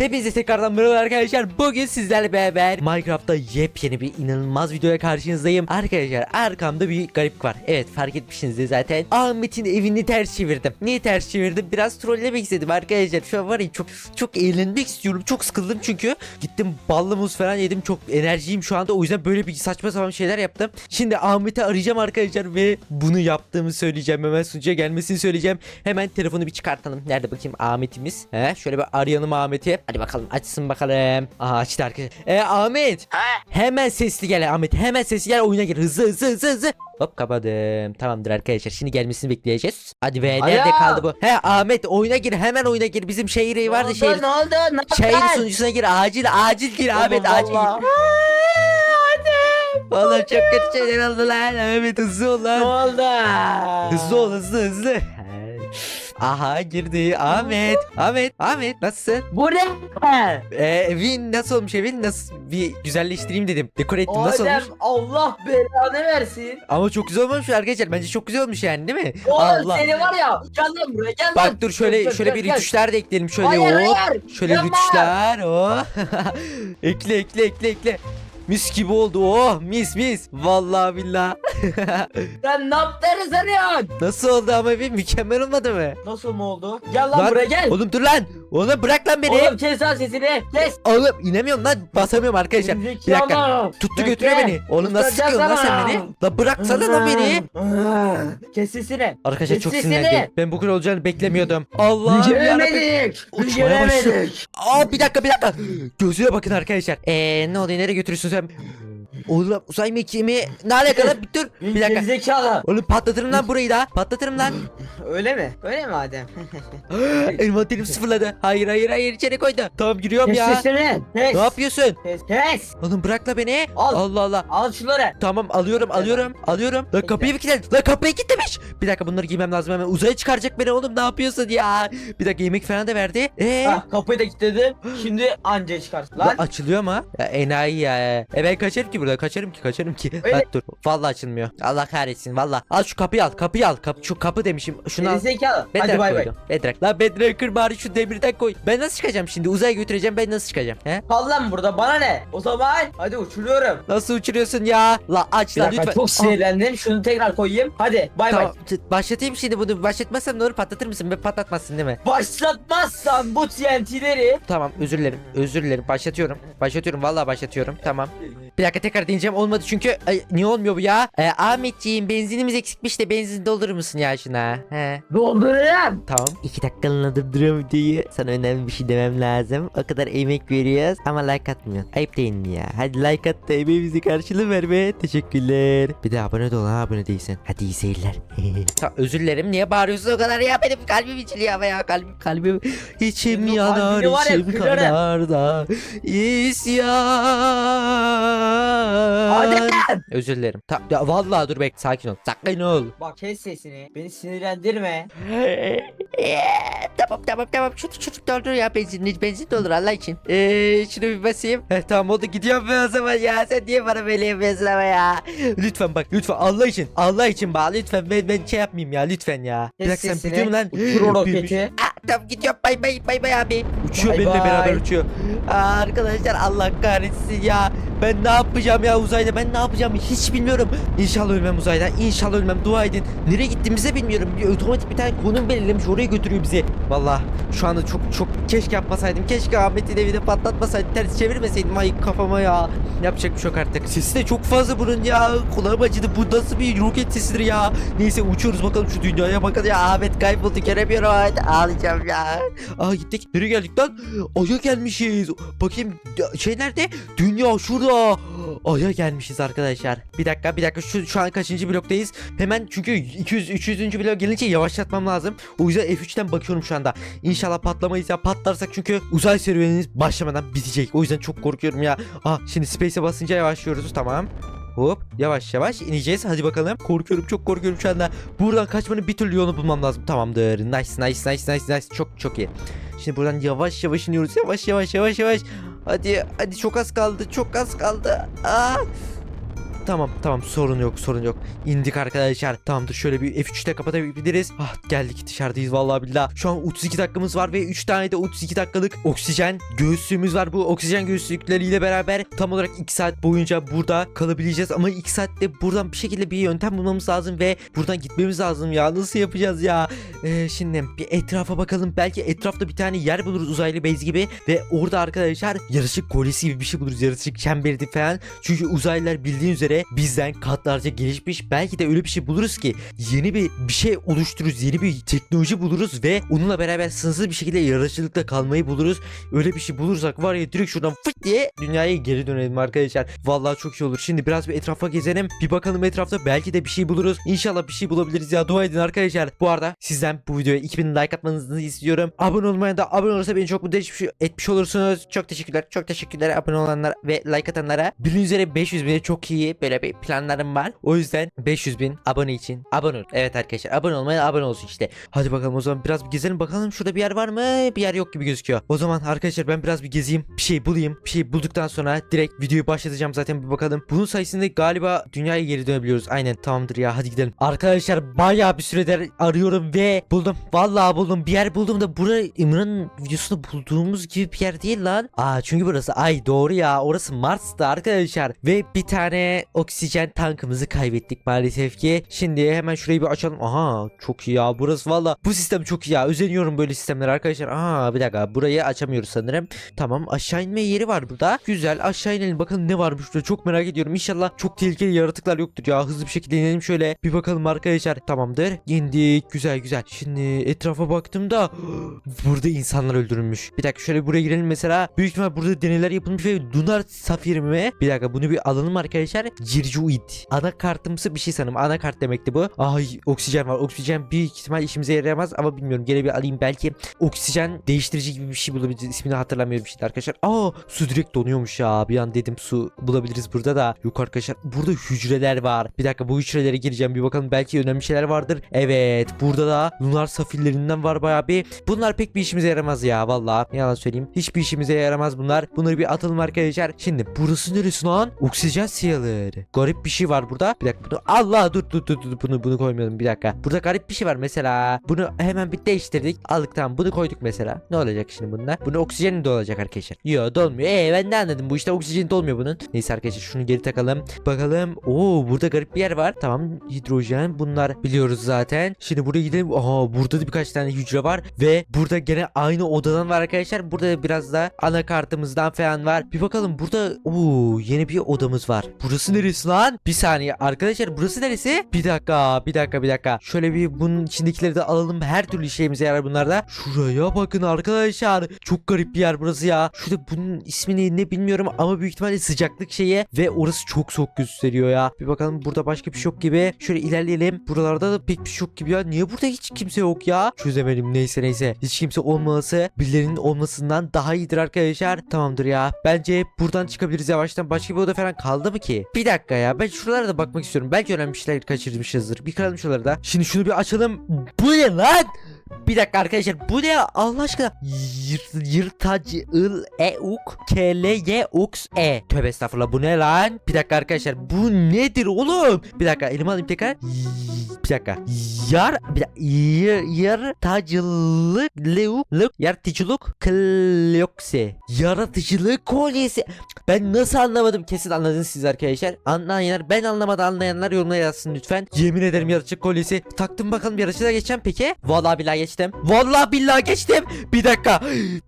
Hepinize tekrardan merhaba arkadaşlar. Bugün sizlerle beraber Minecraft'ta yepyeni bir inanılmaz videoya karşınızdayım. Arkadaşlar arkamda bir garip var. Evet fark etmişsinizdir zaten. Ahmet'in evini ters çevirdim. Niye ters çevirdim? Biraz trollemek istedim arkadaşlar. Şu an var ya çok çok eğlenmek istiyorum. Çok sıkıldım çünkü. Gittim ballı muz falan yedim. Çok enerjiyim şu anda. O yüzden böyle bir saçma sapan şeyler yaptım. Şimdi Ahmet'i arayacağım arkadaşlar ve bunu yaptığımı söyleyeceğim. Hemen sunucuya gelmesini söyleyeceğim. Hemen telefonu bir çıkartalım. Nerede bakayım Ahmet'imiz? He, şöyle bir arayalım Ahmet'i. Hadi bakalım açsın bakalım. Aha açtı arkadaşlar. E Ahmet. He? Hemen sesli gel Ahmet. Hemen sesli gel oyuna gir. Hızlı hızlı hızlı hızlı. Hop kapadım. Tamamdır arkadaşlar. Şimdi gelmesini bekleyeceğiz. Hadi be nerede Alo. kaldı bu? He Ahmet oyuna gir. Hemen oyuna gir. Bizim şehir vardı oldu, şehir. Ne oldu? Ne Şehir yaptın? sunucusuna gir. Acil acil gir Ahmet acil. Allah. Oğlum çok kötü şeyler oldu lan. Ahmet hızlı ol Ne lan. oldu? Hızlı ol hızlı hızlı. Aha girdi Ahmet. Ahmet. Ahmet nasılsın? Bu ne? Ee, evin nasıl olmuş evin? Nasıl bir güzelleştireyim dedim. Dekore ettim nasıl Adem olmuş? Allah belanı versin. Ama çok güzel olmuş arkadaşlar. Bence çok güzel olmuş yani değil mi? Oğlum Allah. seni var ya. Gel lan buraya gel lan. Bak dur şöyle Gel, şöyle gel, bir gel. rütuşlar da ekleyelim şöyle Hayır, hop. hayır. Şöyle Yapma. rütuşlar o. ekle ekle ekle ekle. Mis gibi oldu oh mis mis. Vallahi billah. Sen ne yaptığını sanıyorsun? Nasıl oldu ama evin mükemmel olmadı mı? Nasıl mı oldu? Gel lan, Lan, buraya gel. Oğlum dur lan. Oğlum bırak lan beni. Oğlum kes lan sesini. Kes. Oğlum inemiyorum lan basamıyorum arkadaşlar. Bir dakika. Tuttu götürüyor beni. Oğlum nasıl Göstereceğim sıkıyorsun lan sen beni? La bıraksana lan beni. Kes sesini. Arkadaşlar çok Sesini. sinirlendim. Ben bugün olacağını beklemiyordum. Allah'ım yarabbim. Gelemedik. Uçmaya. Gelemedik. Aa bir dakika bir dakika. Gözüne bakın arkadaşlar. Eee ne oluyor nereye götürüyorsun sen? Oğlum uzay mekiğimi ne alakalı bir dur. Bir dakika. Gerizekalı. Oğlum patlatırım lan burayı da. Patlatırım lan. Öyle mi? Öyle mi Adem? Envanterim sıfırladı. Hayır hayır hayır içeri koydu. Tamam giriyorum Kes ya. sesini. Kes. Ne yapıyorsun? Kes. Kes. Oğlum bırak la beni. Al. Allah Allah. Al şunları. Tamam alıyorum alıyorum alıyorum. Lan kapıyı mı kilitledin? Lan kapıyı kilitlemiş. Bir dakika bunları giymem lazım hemen. Uzaya çıkaracak beni oğlum ne yapıyorsun ya? Bir dakika yemek falan da verdi. Eee? Ha, kapıyı da kilitledim. Şimdi anca çıkarsın. Lan Lan. açılıyor ama. Ya enayi ya. E ben kaçarım ki burada. Kaçarım ki kaçarım ki. Öyle- Lan dur. Vallahi açılmıyor. Allah kahretsin valla. Al şu kapıyı al. Kapıyı al. Kapı, şu kapı demişim. Şunu al. Bedrak Hadi bay bay. koydum. Bedrak. Lan Bedrak kır bari şu demirden koy. Ben nasıl çıkacağım şimdi? Uzaya götüreceğim. Ben nasıl çıkacağım? He? Kal lan burada bana ne? O zaman hadi uçuruyorum. Nasıl uçuruyorsun ya? La aç Bir lan dakika lütfen. çok Ah, sinirlendim. Şunu tekrar koyayım. Hadi bay bay. Tamam. Başlatayım şimdi bunu. Başlatmazsam ne olur patlatır mısın? Ben patlatmazsın değil mi? Başlatmazsan bu TNT'leri Tamam özür dilerim. Özür dilerim. Başlatıyorum. Başlatıyorum. Vallahi başlatıyorum. Tamam. Bir dakika tekrar deneyeceğim. Olmadı çünkü. Ay, niye olmuyor bu ya? Ee, Ahmetciğim benzinimiz eksikmiş de benzin doldurur musun ya şuna? He. dolduruyorum. Tamam. İki dakikalığına durduruyorum videoyu. Sana önemli bir şey demem lazım. O kadar emek veriyoruz ama like atmıyorsun. Ayıp değil mi ya? Hadi like at da emeğimizi karşılığı ver be. Teşekkürler. Bir de abone de ol ha abone değilsen. Hadi iyi seyirler. Ta, özür dilerim. Niye bağırıyorsun o kadar ya? Benim kalbim içiliyor ama ya. Kalbim kalbim. içim yanar içim kanar da. İsyan. Adem. Özür dilerim. Ta, ya, vallahi dur bek sakin ol. Sakin ol. Bak kes sesini. Beni sinirlendirme. tamam tamam tamam şunu şunu doldur ya benzin benzin doldur Allah için. Eee şunu bir basayım. Heh, tamam oldu gidiyorum ben o zaman ya sen niye bana böyle yapıyorsun ama ya. Lütfen bak lütfen Allah için Allah için bak lütfen ben, ben şey yapmayayım ya lütfen ya. Bir Kes dakika sen sesini. biliyor musun lan? Uçur o Bir- bir- roketi. Aa, tamam gidiyorum bay bay bay bay abi. Uçuyor Bay benimle bay. beraber uçuyor. Aa, arkadaşlar Allah kahretsin ya. Ben ne yapacağım ya uzayda ben ne yapacağım hiç bilmiyorum. İnşallah ölmem uzayda inşallah ölmem dua edin. Nereye gittiğimizi bilmiyorum. Bir otomatik bir tane konum belirlemiş oraya götürüyor bizi. Vallahi şu anda çok çok keşke yapmasaydım. Keşke Ahmet'in evini patlatmasaydım. Ters çevirmeseydim ay kafama ya. Yapacak bir şey yok artık. Sesi de çok fazla bunun ya. Kulağım acıdı. Bu nasıl bir roket sesidir ya. Neyse uçuyoruz bakalım şu dünyaya bakalım ya. Ahmet kayboldu göremiyorum. Hadi ağlayacağım ya. Aa gittik. Nereye geldik lan? Aya gelmişiz. Bakayım şey nerede? Dünya şurada. Aya gelmişiz arkadaşlar. Bir dakika bir dakika şu, şu an kaçıncı bloktayız? Hemen çünkü 200 300. blok gelince yavaşlatmam lazım. O yüzden F3'ten bakıyorum şu anda. İnşallah patlamayız ya. Patlarsak çünkü uzay serüvenimiz başlamadan bitecek. O yüzden çok korkuyorum ya. Ah şimdi space'e basınca yavaşlıyoruz tamam. Hop yavaş yavaş ineceğiz hadi bakalım. Korkuyorum çok korkuyorum şu anda. Buradan kaçmanın bir türlü yolunu bulmam lazım. Tamamdır. Nice nice nice nice nice. Çok çok iyi. Şimdi buradan yavaş yavaş iniyoruz. Yavaş yavaş yavaş yavaş. Hadi hadi çok az kaldı. Çok az kaldı. Aa. Tamam tamam sorun yok sorun yok. İndik arkadaşlar. Tamamdır şöyle bir F3'te kapatabiliriz. Ah geldik dışarıdayız vallahi billah. Şu an 32 dakikamız var ve 3 tane de 32 dakikalık oksijen göğüslüğümüz var. Bu oksijen göğüslükleriyle beraber tam olarak 2 saat boyunca burada kalabileceğiz. Ama 2 saatte buradan bir şekilde bir yöntem bulmamız lazım ve buradan gitmemiz lazım ya. Nasıl yapacağız ya? Ee, şimdi bir etrafa bakalım. Belki etrafta bir tane yer buluruz uzaylı base gibi ve orada arkadaşlar yarışık kolisi gibi bir şey buluruz. Yarışık çemberdi falan. Çünkü uzaylılar bildiğin üzere bizden katlarca gelişmiş. Belki de öyle bir şey buluruz ki yeni bir bir şey oluştururuz. Yeni bir teknoloji buluruz ve onunla beraber sınırsız bir şekilde yaratıcılıkta kalmayı buluruz. Öyle bir şey bulursak var ya direkt şuradan fıt diye dünyaya geri dönelim arkadaşlar. Vallahi çok iyi olur. Şimdi biraz bir etrafa gezelim. Bir bakalım etrafta belki de bir şey buluruz. İnşallah bir şey bulabiliriz ya. Dua edin arkadaşlar. Bu arada sizden bu videoya 2000 like atmanızı istiyorum. Abone olmayan da abone olursa beni çok mutlu etmiş, etmiş olursunuz. Çok teşekkürler. Çok teşekkürler abone olanlara ve like atanlara. Bildiğiniz üzere 500 bine çok iyi böyle bir planlarım var. O yüzden 500 bin abone için abone olun. Evet arkadaşlar abone olmayan abone olsun işte. Hadi bakalım o zaman biraz bir gezelim bakalım şurada bir yer var mı? Bir yer yok gibi gözüküyor. O zaman arkadaşlar ben biraz bir gezeyim. Bir şey bulayım. Bir şey bulduktan sonra direkt videoyu başlatacağım zaten bir bakalım. Bunun sayesinde galiba dünyaya geri dönebiliyoruz. Aynen tamamdır ya hadi gidelim. Arkadaşlar bayağı bir süredir arıyorum ve buldum. Vallahi buldum. Bir yer buldum da bura İmran'ın videosunda bulduğumuz gibi bir yer değil lan. Aa çünkü burası ay doğru ya. Orası Mars'ta arkadaşlar. Ve bir tane oksijen tankımızı kaybettik maalesef ki. Şimdi hemen şurayı bir açalım. Aha çok iyi ya. Burası valla bu sistem çok iyi ya. Özeniyorum böyle sistemlere arkadaşlar. Aha bir dakika burayı açamıyoruz sanırım. Tamam aşağı inme yeri var burada. Güzel aşağı inelim bakalım ne varmış burada. Çok merak ediyorum. İnşallah çok tehlikeli yaratıklar yoktur ya. Hızlı bir şekilde inelim şöyle. Bir bakalım arkadaşlar. Tamamdır. İndik. Güzel güzel. Şimdi etrafa baktığımda burada insanlar öldürülmüş. Bir dakika şöyle buraya girelim mesela. Büyük ihtimal burada deneyler yapılmış ve lunar safir mi? Bir dakika bunu bir alalım arkadaşlar. Circuit. Anakartımsı bir şey sanırım. Anakart demekti bu. Ay oksijen var. Oksijen büyük ihtimal işimize yarayamaz ama bilmiyorum. Gene bir alayım belki. Oksijen değiştirici gibi bir şey bulabiliriz. İsmini hatırlamıyorum şimdi arkadaşlar. Aa su direkt donuyormuş ya. Bir an dedim su bulabiliriz burada da. Yok arkadaşlar burada hücreler var. Bir dakika bu hücrelere gireceğim. Bir bakalım belki önemli şeyler vardır. Evet burada da lunar safirlerinden var bayağı bir. Bunlar pek bir işimize yaramaz ya valla. Yalan söyleyeyim. Hiçbir işimize yaramaz bunlar. Bunları bir atalım arkadaşlar. Şimdi burası neresi lan? Oksijen siyaları. Garip bir şey var burada. Bir dakika bunu Allah dur dur dur dur bunu bunu koymayalım bir dakika. Burada garip bir şey var mesela. Bunu hemen bir değiştirdik. Aldık tamam bunu koyduk mesela. Ne olacak şimdi bunlar? Bunu oksijenin de olacak arkadaşlar. Yo dolmuyor. Ee ben de anladım. Bu işte oksijen dolmuyor bunun. Neyse arkadaşlar şunu geri takalım. Bakalım. Oo burada garip bir yer var. Tamam hidrojen bunlar biliyoruz zaten. Şimdi buraya gidelim. Aha burada da birkaç tane hücre var ve burada gene aynı odadan var arkadaşlar. Burada biraz da anakartımızdan falan var. Bir bakalım burada oo yeni bir odamız var. Burası neresi lan? Bir saniye arkadaşlar burası neresi? Bir dakika bir dakika bir dakika. Şöyle bir bunun içindekileri de alalım. Her türlü işimize yarar bunlar da. Şuraya bakın arkadaşlar. Çok garip bir yer burası ya. Şurada bunun ismini ne bilmiyorum ama büyük ihtimalle sıcaklık şeyi ve orası çok soğuk gösteriyor ya. Bir bakalım burada başka bir şey yok gibi. Şöyle ilerleyelim. Buralarda da pek bir şey yok gibi ya. Niye burada hiç kimse yok ya? Çözemedim neyse neyse. Hiç kimse olmaması birilerinin olmasından daha iyidir arkadaşlar. Tamamdır ya. Bence buradan çıkabiliriz yavaştan. Başka bir oda falan kaldı mı ki? Bir dakika ya. Ben şuralara da bakmak istiyorum. Belki önemli şeyler kaçırmışızdır. Bir kıralım şuraları da. Şimdi şunu bir açalım. Bu ne lan? Bir dakika arkadaşlar bu ne? Allah aşkına. Yır, yırtacı ıl e uk k l y ux e. Tövbe estağfurullah bu ne lan? Bir dakika arkadaşlar bu nedir oğlum? Bir dakika elime alayım tekrar. Bir dakika Yar Bir dakika Yır, Yırtacılık Leuk Luk Yaratıcılık Klokse Yaratıcılık kolyesi. Ben nasıl anlamadım? Kesin anladınız siz arkadaşlar. Anlayanlar ben anlamadı anlayanlar yorumlara yazsın lütfen. Yemin ederim yaratıcılık kolyesi. Taktım bakalım yarışına geçeceğim. Peki? Vallahi billahi geçtim. Vallahi billahi geçtim. Bir dakika.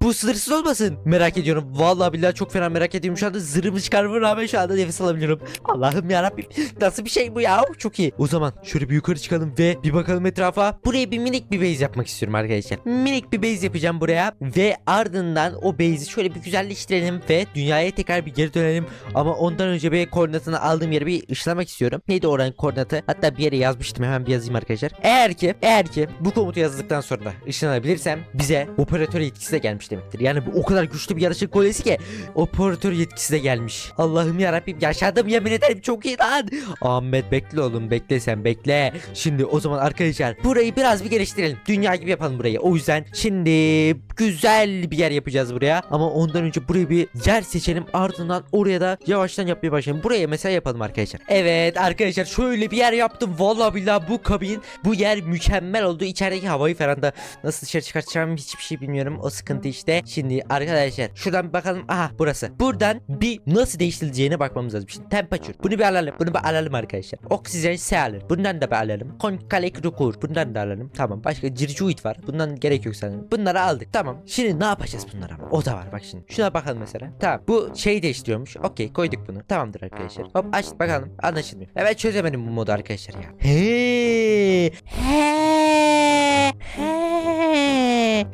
Bu sınırsız olmasın? Merak ediyorum. Vallahi billahi çok fena merak ediyorum. Şu anda Zırhımı çıkarmama rağmen şu anda nefes alabiliyorum. Allah'ım yarabbim. Nasıl bir şey bu ya? Çok iyi. O zaman şöyle bir yukarı çıkalım ve bir bakalım etrafa. Buraya bir minik bir base yapmak istiyorum arkadaşlar. Minik bir base yapacağım buraya Ve ardından o base'i şöyle bir güzelleştirelim Ve dünyaya tekrar bir geri dönelim. Ama ondan önce bir koordinatını aldığım yere bir ışlamak istiyorum. Neydi oranın koordinatı? Hatta bir yere yazmıştım. Hemen bir yazayım arkadaşlar. Eğer ki eğer ki bu komutu yazdıktan sonra ışınlanabilirsem bize operatör yetkisi de gelmiş demektir. Yani bu o kadar güçlü bir yarışık kolyesi ki operatör yetkisi de gelmiş. Allah'ım yarabbim yaşadım yemin ederim çok iyi lan. Ahmet bekle oğlum bekle sen bekle. Şimdi o zaman arkadaşlar burayı biraz bir geliştirelim. Dünya gibi yapalım burayı. O yüzden şimdi güzel bir yer yapacağız buraya. Ama ondan önce buraya bir yer seçelim. Ardından oraya da yavaştan yapmaya başlayalım. Buraya mesela yapalım arkadaşlar. Evet arkadaşlar şöyle bir yer yaptım. Vallahi billahi bu kabin bu yer mükemmel oldu. İçerideki havayı falan da nasıl dışarı çıkartacağım hiçbir şey bilmiyorum. O sıkıntı işte. Şimdi arkadaşlar şuradan bir bakalım. Aha burası. Buradan bir nasıl değiştirileceğine bakmamız lazım. Şimdi temperature. Bunu bir alalım. Bunu bir alalım arkadaşlar. Oksijen sealer. Bundan da bir alalım. Konkalek rukur. Bundan da alalım. Tamam. Başka circuit var. Bundan gerek yok sanırım. Bunları aldık. Tamam. Şimdi ne yapacağız bunlara? O da var bak şimdi. Şuna bakalım mesela. Tamam. Bu şeyi değiştiriyormuş. Okey koyduk bunu. Tamamdır arkadaşlar. Hop açtık bakalım. Anlaşılmıyor. Evet çözemedim bu modu arkadaşlar ya. He. He. He.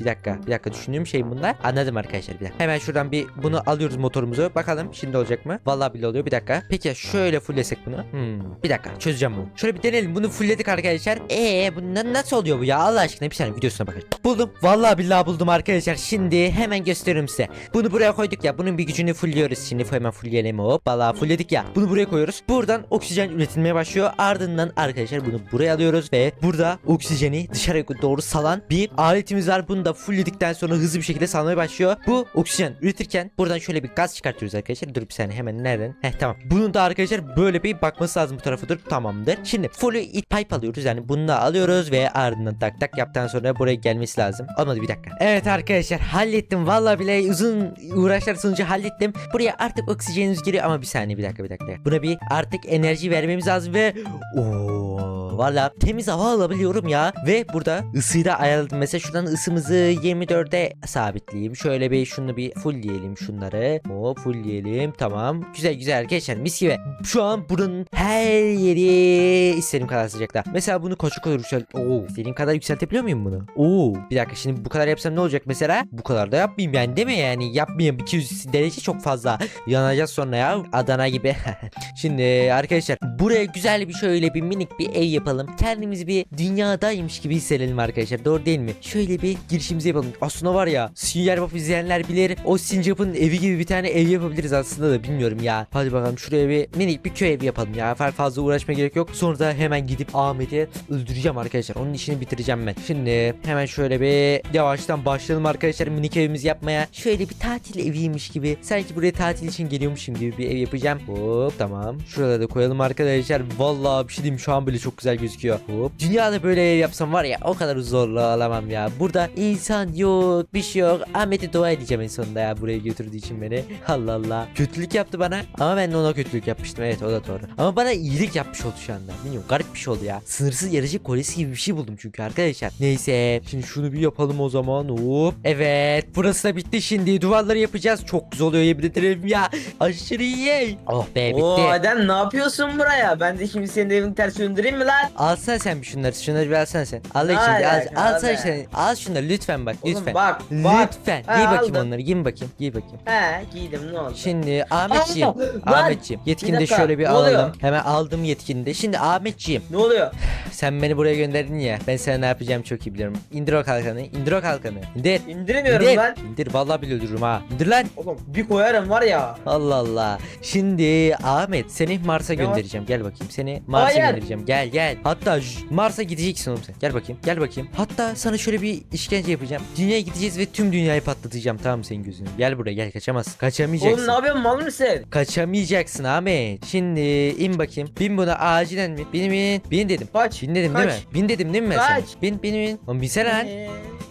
Bir dakika. Bir dakika düşündüğüm şey bunlar. Anladım arkadaşlar bir dakika. Hemen şuradan bir bunu alıyoruz motorumuzu. Bakalım şimdi olacak mı? Vallahi bile oluyor. Bir dakika. Peki şöyle fullesek bunu. Hmm. Bir dakika çözeceğim bunu. Şöyle bir deneyelim. Bunu fullledik arkadaşlar. Eee bu na- nasıl oluyor bu ya? Allah aşkına bir saniye videosuna bakın. Buldum. Vallahi billahi buldum arkadaşlar. Şimdi hemen gösteriyorum size. Bunu buraya koyduk ya. Bunun bir gücünü fullliyoruz. Şimdi hemen fullleyelim hop. Vallahi fullledik ya. Bunu buraya koyuyoruz. Buradan oksijen üretilmeye başlıyor. Ardından arkadaşlar bunu buraya alıyoruz ve burada oksijeni dışarıya doğru salan bir aletimiz var. Bunu da fullledikten sonra hızlı bir şekilde salmaya başlıyor. Bu oksijen üretirken buradan şöyle bir gaz çıkartıyoruz arkadaşlar. Dur bir saniye hemen nereden? Heh tamam. Bunun da arkadaşlar böyle bir bakması lazım bu tarafa dur. Tamamdır. Şimdi full it pipe alıyoruz. Yani bunu da alıyoruz ve ardından tak tak yaptıktan sonra buraya gelmesi lazım. Olmadı bir dakika. Evet arkadaşlar hallettim. Vallahi bile uzun uğraşlar sonucu hallettim. Buraya artık oksijenimiz giriyor ama bir saniye bir dakika bir dakika. Buna bir artık enerji vermemiz lazım ve ooo valla temiz hava alabiliyorum ya ve burada ısıyı da ayarladım. Mesela şuradan ısımızı 24'e sabitleyeyim. Şöyle bir şunu bir full diyelim şunları. Hop full diyelim. Tamam. Güzel güzel arkadaşlar mis gibi. Şu an buranın her yeri istediğim kadar sıcakta. Mesela bunu koşu kadar yüksel. Oo, istediğim kadar yükseltebiliyor muyum bunu? Oo, bir dakika şimdi bu kadar yapsam ne olacak mesela? Bu kadar da yapmayayım yani değil mi yani? Yapmayayım 200 derece çok fazla. Yanacağız sonra ya Adana gibi. Şimdi arkadaşlar buraya güzel bir şöyle bir minik bir ev yapalım. Kendimizi bir dünyadaymış gibi hissedelim arkadaşlar. Doğru değil mi? Şöyle bir girişimizi yapalım. Aslında var ya Sinyal Pop izleyenler bilir. O Sincap'ın evi gibi bir tane ev yapabiliriz aslında da bilmiyorum ya. Hadi bakalım şuraya bir minik bir köy evi yapalım ya. Fa- Fazla uğraşmaya gerek yok. Sonra da hemen gidip Ahmet'i öldüreceğim arkadaşlar. Onun işini bitireceğim ben. Şimdi hemen şöyle bir yavaştan başlayalım arkadaşlar minik evimizi yapmaya. Şöyle bir tatil eviymiş gibi. Sanki buraya tatil için geliyormuşum gibi bir ev yapacağım. Hop tamam. Şurada da koyalım arkadaşlar. Vallahi bir şey diyeyim şu an bile çok güzel gözüküyor. Hop. Dünyada böyle yapsam var ya o kadar zorlu alamam ya. Burada insan yok bir şey yok. Ahmet'e dua edeceğim en sonunda ya buraya götürdüğü için beni. Allah Allah. Kötülük yaptı bana ama ben de ona kötülük yapmıştım. Evet o da doğru. Ama bana iyilik yapmış oldu şu anda. Bilmiyorum garip bir şey oldu ya. Sınırsız yarıcı kolesi gibi bir şey buldum çünkü arkadaşlar. Neyse. Şimdi şunu bir yapalım o zaman. Hop. Evet. Burası da bitti şimdi. Duvarları yapacağız. Çok güzel oluyor yemin ederim ya. Aşırı iyi. Oh be bitti. Oo Adem ne yapıyorsun buraya? Ben de şimdi senin evini ters döndüreyim mi lan? Alsana sen bir şunları. Şunları bir alsana sen. Al şimdi. Al, alaka alsana be? sen. Al şunları lütfen bak. Oğlum lütfen. bak bak. Lütfen. Ha, Giy bakayım aldım. onları. Giy bakayım. Giy bakayım. He giydim ne oldu? Şimdi Ahmetciğim. Aa! Ahmetciğim. Bir Yetkini de dakika, şöyle bir ne oluyor? alalım. Hemen aldım yetkini de. Şimdi Ahmetciğim. Ne oluyor? Sen beni buraya gönderdin ya. Ben sana ne yapacağım çok iyi biliyorum. İndir o kalkanı. İndir o kalkanı. İndir. İndiremiyorum İndir. lan. İndir. Vallahi bile öldürürüm ha. İndir lan. Oğlum bir koyarım var ya. Allah Allah. Şimdi Ahmet seni Mars'a var? göndereceğim. Gel bakayım. Seni Mars'a göndereceğim. Gel gel. Hatta Mars'a gideceksin oğlum sen. Gel bakayım. Gel bakayım. Hatta sana şöyle bir işkence yapacağım. Dünyaya gideceğiz ve tüm dünyayı patlatacağım. Tamam mı senin gözünü? Gel buraya gel kaçamazsın. Kaçamayacaksın. Oğlum ne yapıyorsun mal mısın? Kaçamayacaksın Ahmet. Şimdi in bakayım. Bin buna acilen bin. Bin bin. Bin dedim. Kaç. Bin dedim Kaç. değil mi? Bin dedim değil mi ben sana? Kaç. Bin bin bin. Oğlum binsene lan.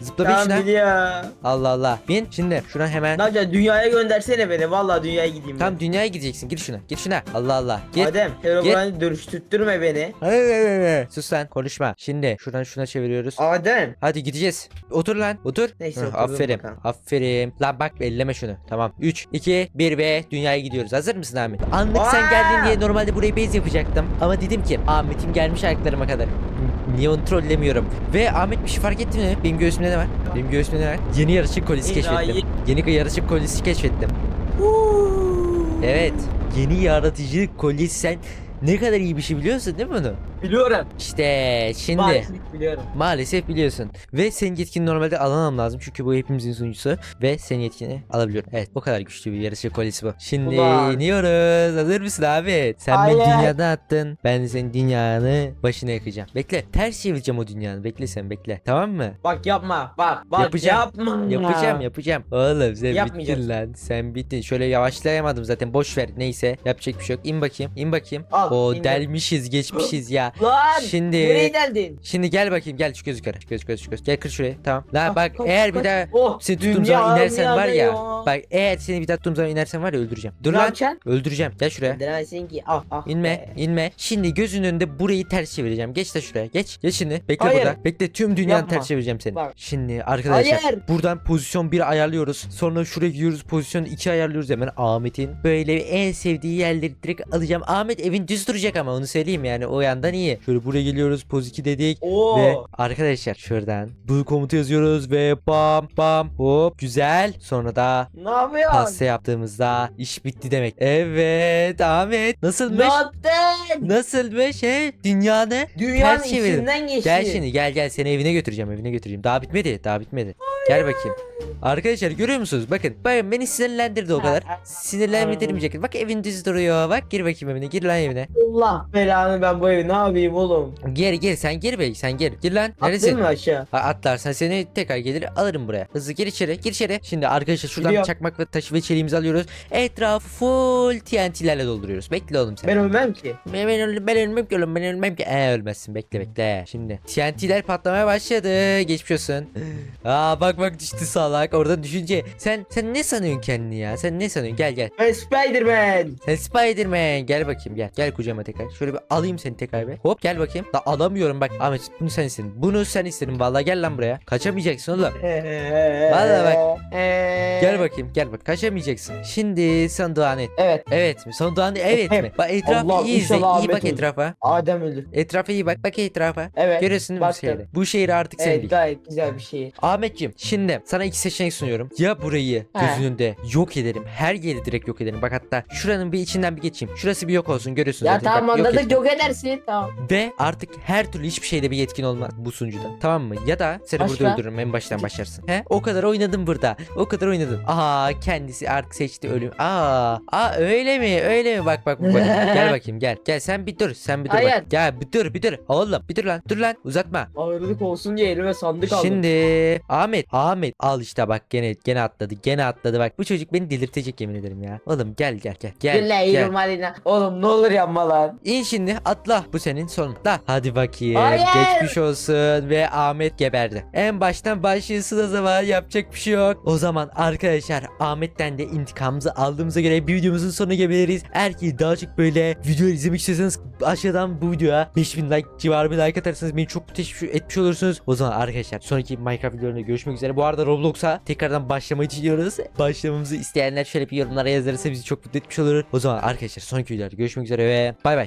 Zıpla bin Tamam şuna. biliyor. Allah Allah. Bin. Şimdi şuna hemen. Ne yapacaksın? Dünyaya göndersene beni. Vallahi dünyaya gideyim. Tam dünyaya gideceksin. Gir şuna. Gir şuna. Allah Allah. Git. Adem, Herobrine dönüştürtme beni. Sus lan konuşma. Şimdi şuradan şuna çeviriyoruz. Adem. Hadi gideceğiz. Otur lan. Otur. Neyse, Hı, oturdum aferin. bakalım. Aferin. Lan bak elleme şunu. Tamam. 3, 2, 1 ve dünyaya gidiyoruz. Hazır mısın Ahmet? Anlık sen Aa! geldin diye normalde burayı base yapacaktım. Ama dedim ki Ahmet'im gelmiş ayaklarıma kadar. Niye onu trollemiyorum? Ve Ahmet bir şey fark etti mi? Benim göğsümde ne var? Benim göğsümde ne var? Yeni yarışık kolisi İlahi. keşfettim. Yeni yarışık kolisi keşfettim. Evet. Yeni yaratıcı kolyesi sen Ne kadar iyi bir şey biliyorsun değil mi bunu? Biliyorum. İşte şimdi Maalesef biliyorum. maalesef biliyorsun. Ve senin yetkini normalde alamam lazım çünkü bu hepimizin sunucusu ve senin yetkini alabiliyorum. Evet o kadar güçlü bir yarışçı kolisi bu. Şimdi Ulan. iniyoruz. Hazır mısın abi? Sen beni Hayır. dünyadan attın. Ben de senin dünyanı başına yakacağım. Bekle. Ters çevireceğim o dünyanı. Bekle sen bekle. Tamam mı? Bak yapma. Bak bak Yapacağım. yapma. Yapacağım yapacağım. Oğlum sen bittin lan. Sen bittin. Şöyle yavaşlayamadım zaten. Boş ver. Neyse. Yapacak bir şey yok. İn bakayım. in bakayım. Al, o indim. delmişiz geçmişiz ya. Lan. Şimdi Nereye geldin? Şimdi gel bakayım gel şu göz yukarı. Göz göz göz. Gel kır şuraya. Tamam. Lan Ah, bak kaç, eğer bir kaç. daha Oh, seni tuttuğum zaman inersen var ya. yanıyor. Bak eğer seni bir daha tuttuğum zaman inersen var ya öldüreceğim. Dur lan. Öldüreceğim. Gel şuraya. Demezsin ki ah ah. İnme, inme. Şimdi gözünün önünde burayı ters çevireceğim. Geç de şuraya. Geç. Geç şimdi. Bekle Hayır. burada. Bekle tüm dünyanı Yapma. ters çevireceğim seni. Bak. Şimdi arkadaşlar Hayır. buradan pozisyon 1 ayarlıyoruz. Sonra şuraya gidiyoruz pozisyon 2 ayarlıyoruz hemen Ahmet'in. Böyle en sevdiği yerleri direkt alacağım. Ahmet evin düz duracak ama onu söyleyeyim yani o yandan iyi. Şöyle buraya geliyoruz poz 2 dedik. Oo. Ve arkadaşlar şuradan bu komutu yazıyoruz ve bam bam hop güzel. Sonra da Ne yapıyorsun? pasta yaptığımızda iş bitti demek. Evet Ahmet Ne nasılmış? yaptın? Nasılmış he? Dünya ne? Dünyanın Ters çevirdim. içinden geçti. Gel şimdi gel gel seni evine götüreceğim evine götüreceğim. Daha bitmedi daha bitmedi. Gel bakayım. Arkadaşlar görüyor musunuz? Bakın bakın beni sinirlendirdi o kadar. Sinirlendirmeyecek. Bak evin düz duruyor. Bak gir bakayım evine. Gir lan evine. Allah belanı ben bu evi ne yapayım oğlum? Gir gir sen gir be sen gir. Gir lan. Attın Neresin? mı aşağı? Ha, Atlarsan seni tekrar gelir alırım buraya. Hızlı gir içeri gir içeri. Şimdi arkadaşlar şuradan Gidiyorum. çakmak ve taşı ve çeliğimizi alıyoruz. Etrafı full TNT'lerle dolduruyoruz. Bekle oğlum sen. Ben ölmem ki. Ben, ben, öl- ben ölmem ki oğlum ben ölmem ki. Ee ölmezsin bekle bekle. Şimdi TNT'ler patlamaya başladı. Geçmiş olsun. Aa bak bak düştü salak. Orada düşünce sen sen ne sanıyorsun kendini ya? Sen ne sanıyorsun? Gel gel. Ben Spiderman. Sen Spiderman gel bakayım gel. Gel kucağıma tekrar. Şöyle bir alayım seni tekrar bir. Hop gel bakayım. Da alamıyorum bak Ahmet bunu sen istedin. Bunu sen istedin vallahi gel lan buraya. Kaçamayacaksın oğlum. Vallahi bak. Gel bakayım gel bak kaçamayacaksın. Şimdi son duan et. Evet. Evet mi? Son duan evet mi? Bak etrafı Allah, iyi izle. inşallah iyi bak olur. etrafa. Adem öldü. Etrafa iyi bak. Bak etrafa. Evet. Görüyorsun değil mi bu baktım. şehri? Bu şehir artık senin Evet değil. gayet güzel bir şey. Ahmetciğim şimdi sana iki seçenek sunuyorum. Ya burayı gözünün önünde yok ederim. Her yeri direkt yok ederim. Bak hatta şuranın bir içinden bir geçeyim. Şurası bir yok olsun görüyorsun Ya zaten. tamam Bak, yok anladık ettim. yok edersin. Tamam. Ve artık her türlü hiçbir şeyde bir yetkin olmaz bu sunucuda. Tamam mı? Ya da seni burada Başka? öldürürüm en baştan başlarsın. He? O kadar oynadım burada. O kadar oynadım. Aha kendisi artık seçti ölüm. Aa, aa öyle mi? Öyle mi? Bak bak bak. gel bakayım gel. Gel sen bir dur. Sen bir dur Hayır. bak. Gel bir dur bir dur. Oğlum bir dur lan. Dur lan. Uzatma. Ağırlık olsun diye elime sandık aldım. Şimdi Ahmet Ahmet al işte bak gene gene atladı gene atladı. Bak bu çocuk beni delirtecek yemin ederim ya. Oğlum gel gel gel gel Billahi gel. Lan. Oğlum ne olur yapma lan. İn şimdi atla bu senin sonun da hadi bakayım Hayır. geçmiş olsun. Ve Ahmet geberdi. En baştan başlıyorsun o zaman yapacak bir şey yok. O zaman arkadaşlar Ahmet'ten de intikamımızı aldığımıza göre bir videomuzun sonuna gelebiliriz. Eğer ki daha çok böyle video izlemek istiyorsanız aşağıdan bu videoya 5000 like civarı bir like atarsanız beni çok teşvik etmiş olursunuz. O zaman arkadaşlar sonraki Minecraft videolarında görüşmek üzere bu arada Roblox'a tekrardan başlamayı düşünüyoruz. Başlamamızı isteyenler şöyle bir yorumlara yazarsa bizi çok mutlu etmiş olur. O zaman arkadaşlar sonraki videolarda görüşmek üzere ve bay bay